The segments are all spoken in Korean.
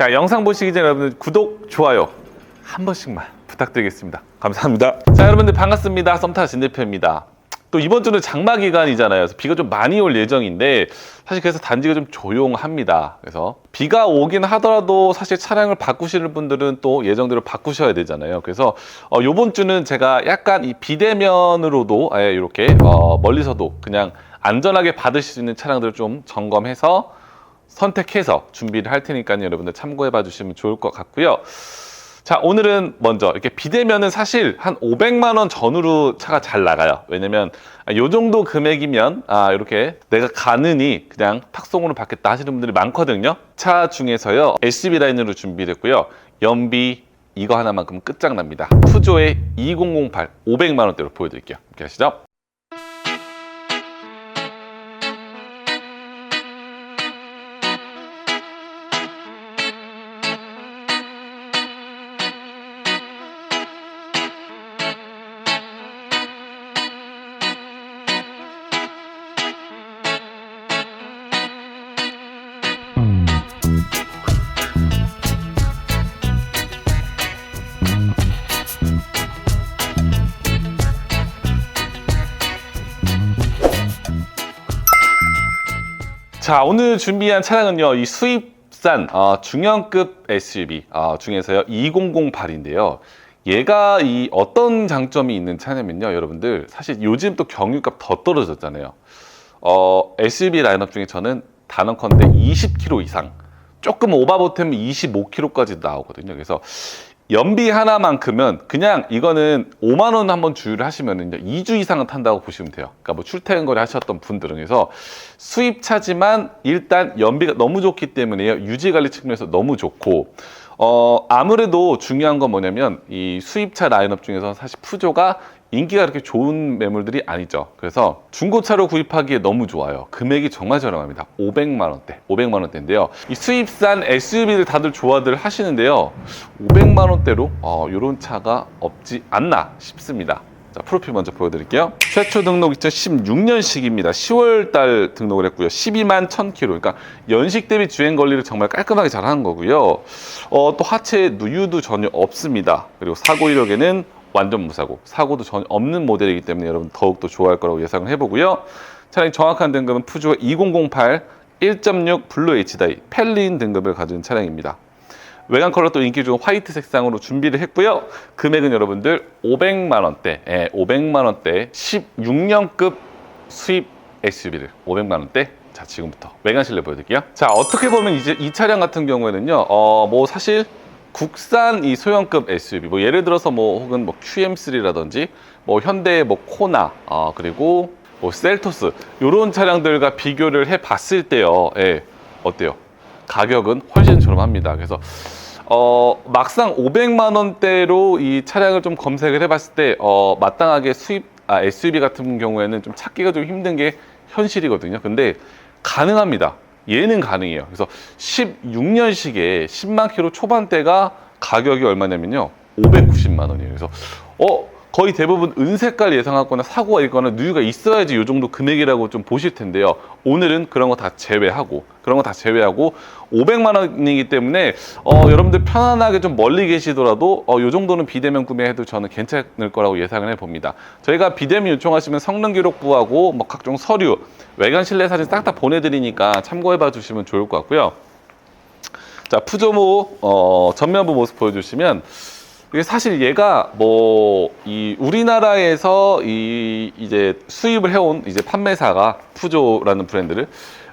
자, 영상 보시기 전에 여러분들 구독, 좋아요 한 번씩만 부탁드리겠습니다. 감사합니다. 자, 여러분들 반갑습니다. 썸타 진 대표입니다. 또 이번 주는 장마 기간이잖아요. 그래서 비가 좀 많이 올 예정인데 사실 그래서 단지가 좀 조용합니다. 그래서 비가 오긴 하더라도 사실 차량을 바꾸시는 분들은 또 예정대로 바꾸셔야 되잖아요. 그래서 어, 이번 주는 제가 약간 이 비대면으로도 아예 이렇게 어, 멀리서도 그냥 안전하게 받으실 수 있는 차량들을 좀 점검해서 선택해서 준비를 할 테니까요. 여러분들 참고해 봐 주시면 좋을 것 같고요. 자, 오늘은 먼저 이렇게 비대면은 사실 한 500만 원 전후로 차가 잘 나가요. 왜냐면 아, 요 정도 금액이면 아, 이렇게 내가 가느니 그냥 탁송으로 받겠다 하시는 분들이 많거든요. 차 중에서요. SUV 라인으로 준비됐고요. 연비 이거 하나만큼 끝장납니다. 푸조의 2008 500만 원대로 보여드릴게요. 이렇게 하시죠. 자, 오늘 준비한 차량은요, 이 수입산 어, 중형급 SUV 어, 중에서요, 2008인데요. 얘가 이 어떤 장점이 있는 차냐면요, 여러분들 사실 요즘 또 경유값 더 떨어졌잖아요. 어, SUV 라인업 중에 저는 단언컨대 20km 이상, 조금 오바보템 25km까지 나오거든요. 그래서 연비 하나만큼은 그냥 이거는 5만 원 한번 주유를 하시면은요 2주 이상은 탄다고 보시면 돼요. 그러니까 뭐 출퇴근 거리 하셨던 분들은. 그래서 수입차지만 일단 연비가 너무 좋기 때문에요. 유지 관리 측면에서 너무 좋고. 어 아무래도 중요한 건 뭐냐면 이 수입차 라인업 중에서 사실 푸조가 인기가 그렇게 좋은 매물들이 아니죠. 그래서 중고차로 구입하기에 너무 좋아요. 금액이 정말 저렴합니다. 500만 원대, 500만 원대인데요. 이 수입산 SUV들 다들 좋아들 하시는데요. 500만 원대로 어, 이런 차가 없지 않나 싶습니다. 자, 프로필 먼저 보여드릴게요. 최초 등록 2016년식입니다. 10월 달 등록을 했고요. 12만 1000km. 그러니까 연식 대비 주행 관리를 정말 깔끔하게 잘 하는 거고요. 어, 또 하체 누유도 전혀 없습니다. 그리고 사고 이력에는 완전 무사고 사고도 전혀 없는 모델이기 때문에 여러분 더욱더 좋아할 거라고 예상을 해보고요. 차량의 정확한 등급은 푸조 2008 1.6 블루 HDI 펠린 등급을 가진 차량입니다. 외관 컬러 또 인기 좋은 화이트 색상으로 준비를 했고요. 금액은 여러분들 500만 원대, 예, 500만 원대 16년급 수입 SUV를 500만 원대. 자 지금부터 외관 실내 보여드릴게요. 자 어떻게 보면 이제 이 차량 같은 경우에는요, 어 뭐 사실 국산 이 소형급 SUV 뭐 예를 들어서 뭐 혹은 뭐 QM3라든지 뭐 현대 뭐 코나 어 그리고 뭐 셀토스 이런 차량들과 비교를 해 봤을 때요. 예. 어때요? 가격은 훨씬 저렴합니다. 그래서 어 막상 500만 원대로 이 차량을 좀 검색을 해 봤을 때 어 마땅하게 수입 아 SUV 같은 경우에는 좀 찾기가 좀 힘든 게 현실이거든요. 근데 가능합니다. 얘는 가능해요. 그래서 16년식에 10만 킬로 초반대가 가격이 얼마냐면요. 590만 원이에요. 그래서 어 거의 대부분 은색깔 예상하거나 사고가 있거나 누유가 있어야지 이 정도 금액이라고 좀 보실 텐데요. 오늘은 그런 거 다 제외하고 그런 거 다 제외하고 500만 원이기 때문에 어, 여러분들 편안하게 좀 멀리 계시더라도 어, 이 정도는 비대면 구매해도 저는 괜찮을 거라고 예상을 해봅니다. 저희가 비대면 요청하시면 성능 기록부하고 뭐 각종 서류, 외관 실내 사진 싹 다 보내드리니까 참고해봐 주시면 좋을 것 같고요. 자 푸조모 어, 전면부 모습 보여주시면 이게 사실 얘가 뭐 이 우리나라에서 이 이제 수입을 해온 이제 판매사가 푸조라는 브랜드를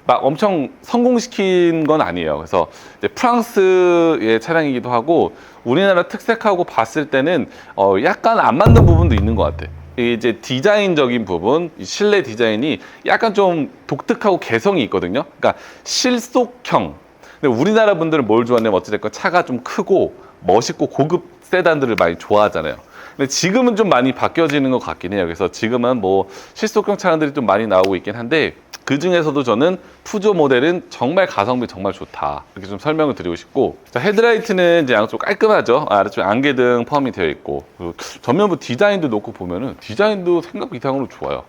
막 엄청 성공시킨 건 아니에요. 그래서 프랑스의 차량이기도 하고 우리나라 특색하고 봤을 때는 어 약간 안 맞는 부분도 있는 것 같아. 이제 디자인적인 부분, 이 실내 디자인이 약간 좀 독특하고 개성이 있거든요. 그러니까 실속형. 근데 우리나라 분들은 뭘 좋아하냐면 어찌됐건 차가 좀 크고 멋있고 고급 세단들을 많이 좋아하잖아요. 근데 지금은 좀 많이 바뀌어지는 것 같긴 해요. 그래서 지금은 뭐 실속형 차량들이 좀 많이 나오고 있긴 한데 그 중에서도 저는 푸조 모델은 정말 가성비 정말 좋다. 이렇게 좀 설명을 드리고 싶고 자, 헤드라이트는 이제 양쪽 깔끔하죠. 아래쪽에 안개등 포함이 되어 있고 그리고 전면부 디자인도 놓고 보면은 디자인도 생각 이상으로 좋아요.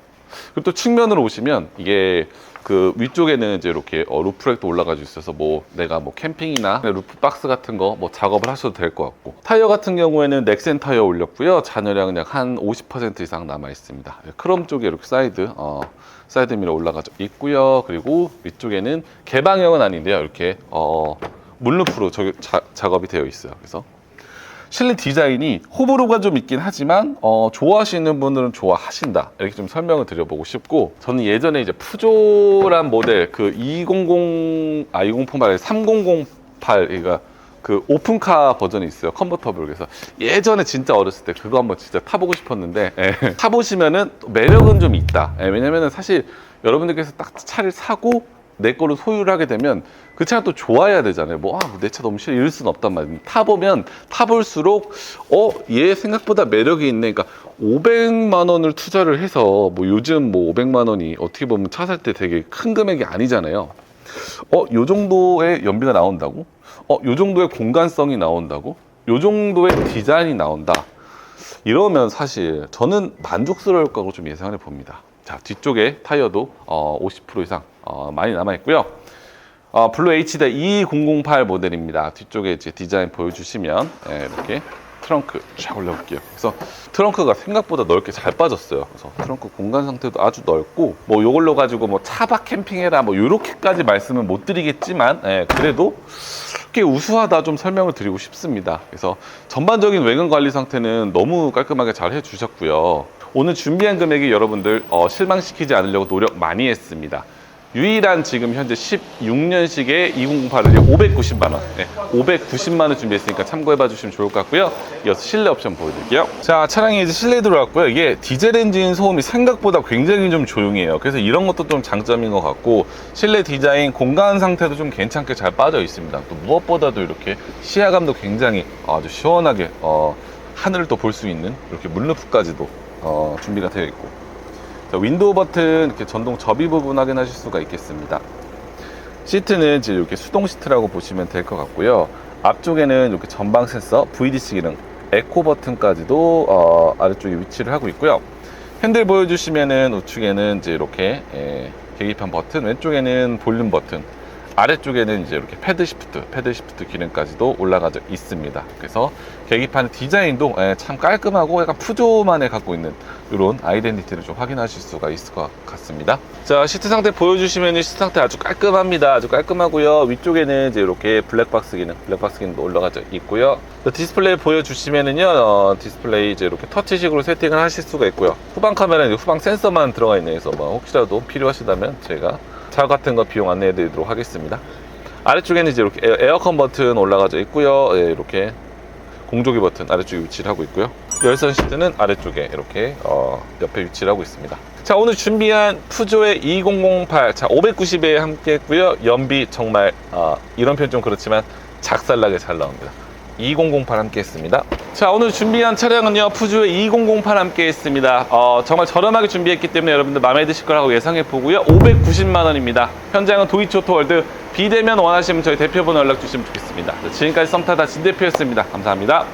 그리고 또 측면으로 오시면 이게 그 위쪽에는 이제 이렇게 어, 루프렉도 올라가지고 있어서 뭐 내가 뭐 캠핑이나 루프 박스 같은 거 뭐 작업을 하셔도 될 것 같고. 타이어 같은 경우에는 넥센 타이어 올렸고요. 잔여량은 약 한 50% 이상 남아 있습니다. 크롬 쪽에 이렇게 사이드 어, 사이드 미러 올라가져 있고요. 그리고 위쪽에는 개방형은 아닌데요. 이렇게 어, 문루프로 저, 자, 작업이 되어 있어요. 그래서 실내 디자인이 호불호가 좀 있긴 하지만 어, 좋아하시는 분들은 좋아하신다. 이렇게 좀 설명을 드려보고 싶고 저는 예전에 이제 푸조란 모델 그 200, 아 208 말고 3008 그러니까 그 오픈카 버전이 있어요 컨버터블. 그래서 예전에 진짜 어렸을 때 그거 한번 진짜 타보고 싶었는데 예, 타보시면은 또 매력은 좀 있다. 예, 왜냐면은 사실 여러분들께서 딱 차를 사고 내 거를 소유를 하게 되면 그 차가 또 좋아야 되잖아요. 뭐, 아, 내 차 너무 싫어. 이럴 수는 없단 말이에요. 타보면, 타볼수록, 어, 얘 생각보다 매력이 있네. 그러니까 500만 원을 투자를 해서, 뭐 요즘 뭐 500만 원이 어떻게 보면 차 살 때 되게 큰 금액이 아니잖아요. 어, 요 정도의 연비가 나온다고? 어, 요 정도의 공간성이 나온다고? 요 정도의 디자인이 나온다. 이러면 사실 저는 만족스러울 거라고 좀 예상을 봅니다. 자, 뒤쪽에 타이어도 어, 50% 이상 어, 많이 남아 있고요. 어, 블루 HD 2008 모델입니다. 뒤쪽에 이제 디자인 보여주시면 예, 이렇게 트렁크 쫙 올려볼게요. 그래서 트렁크가 생각보다 넓게 잘 빠졌어요. 그래서 트렁크 공간 상태도 아주 넓고 뭐 요걸로 가지고 뭐 차박 캠핑해라 뭐 요렇게까지 말씀은 못 드리겠지만 예, 그래도 꽤 우수하다 좀 설명을 드리고 싶습니다. 그래서 전반적인 외관 관리 상태는 너무 깔끔하게 잘 해주셨고요. 오늘 준비한 금액이 여러분들 어, 실망시키지 않으려고 노력 많이 했습니다. 유일한 지금 현재 16년식의 2008을 590만 원, 네, 590만 원 준비했으니까 참고해봐 주시면 좋을 것 같고요. 이어서 실내 옵션 보여드릴게요. 자, 차량이 이제 실내에 들어왔고요. 이게 디젤 엔진 소음이 생각보다 굉장히 좀 조용해요. 그래서 이런 것도 좀 장점인 것 같고 실내 디자인 공간 상태도 좀 괜찮게 잘 빠져 있습니다. 또 무엇보다도 이렇게 시야감도 굉장히 아주 시원하게 어, 하늘을 또 볼 수 있는 이렇게 문루프까지도 어, 준비가 되어 있고 자, 윈도우 버튼 이렇게 전동 접이 부분 확인하실 수가 있겠습니다. 시트는 이제 이렇게 수동 시트라고 보시면 될 것 같고요. 앞쪽에는 이렇게 전방 센서, VDC 기능, 에코 버튼까지도 어, 아래쪽에 위치를 하고 있고요. 핸들 보여주시면은 우측에는 이제 이렇게 예, 계기판 버튼, 왼쪽에는 볼륨 버튼, 아래쪽에는 이제 이렇게 패드 시프트, 패드 시프트 기능까지도 올라가져 있습니다. 그래서 계기판 디자인도 예, 참 깔끔하고 약간 푸조만에 갖고 있는 이런 아이덴티티를 좀 확인하실 수가 있을 것 같습니다. 자, 시트 상태 보여주시면 시트 상태 아주 깔끔합니다. 아주 깔끔하고요. 위쪽에는 이제 이렇게 블랙박스 기능, 블랙박스 기능도 올라가져 있고요. 또 디스플레이 보여주시면은요, 어, 디스플레이 이제 이렇게 터치식으로 세팅을 하실 수가 있고요. 후방 카메라는 후방 센서만 들어가 있네요. 그래서 뭐 혹시라도 필요하시다면 제가 차 같은 거 비용 안내해 드리도록 하겠습니다. 아래쪽에는 이제 이렇게 에어- 에어컨 버튼 올라가져 있고요. 예, 이렇게 공조기 버튼 아래쪽에 위치를 하고 있고요. 열선 시트는 아래쪽에 이렇게 어, 옆에 위치를 하고 있습니다. 자 오늘 준비한 푸조의 2008, 자 590에 함께 했고요. 연비 정말 어, 이런 표현 좀 그렇지만 작살나게 잘 나옵니다. 2008 함께 했습니다. 자, 오늘 준비한 차량은요, 푸주의 2008 함께 했습니다. 어, 정말 저렴하게 준비했기 때문에 여러분들 마음에 드실 거라고 예상해 보고요. 590만원입니다. 현장은 도이치오토월드. 비대면 원하시면 저희 대표번호 연락 주시면 좋겠습니다. 자, 지금까지 썸타다 진대표였습니다. 감사합니다.